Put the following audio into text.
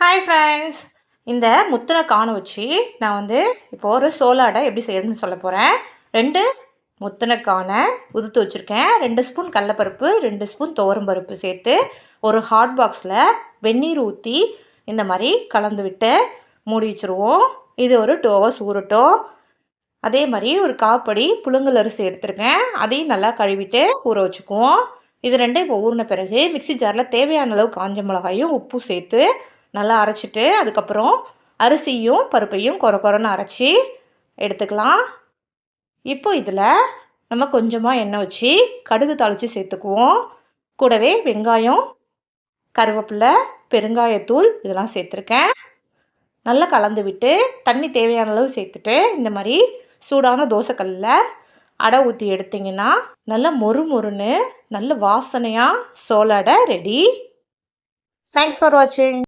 Hi friends இந்த முத்தின காணு வச்சு நான் வந்து இப்போ ஒரு சோலாடை எப்படி செய்யறதுன்னு சொல்ல போகிறேன் ரெண்டு முத்தின காணை உதுத்து வச்சுருக்கேன். ரெண்டு ஸ்பூன் கடலப்பருப்பு ரெண்டு ஸ்பூன் பருப்பு சேர்த்து ஒரு ஹாட் பாக்ஸில் வெந்நீர் ஊற்றி இந்த மாதிரி கலந்து விட்டு மூடி வச்சுருவோம். இது ஒரு டூ ஹவர்ஸ் ஊறட்டும் அதே மாதிரி ஒரு காப்படி புழுங்கல் அரிசி எடுத்திருக்கேன். அதையும் நல்லா கழுவிட்டு ஊற வச்சுக்குவோம். இது ரெண்டும் இப்போ ஊறின பிறகு மிக்சி ஜாரில் தேவையான அளவு காஞ்ச மிளகாயும் உப்பு சேர்த்து நல்லா அரைச்சிட்டு அதுக்கப்புறம் அரிசியும் பருப்பையும் குறை குறைன்னு அரைச்சி எடுத்துக்கலாம். இப்போ இதில் நம்ம கொஞ்சமாக எண்ணெய் வச்சு கடுகு தாளித்து சேர்த்துக்குவோம். கூடவே வெங்காயம் கருவேப்பிலை பெருங்காயத்தூள் இதெல்லாம் சேர்த்துருக்கேன். நல்லா கலந்து விட்டு தண்ணி தேவையான அளவு சேர்த்துட்டு இந்த மாதிரி சூடான தோசைக்கல்லில் அடை ஊற்றி எடுத்திங்கன்னா நல்லா மொறு மொறுன்னு நல்ல வாசனையாக சோள அடை ரெடி தேங்க்ஸ் ஃபார் வாட்சிங்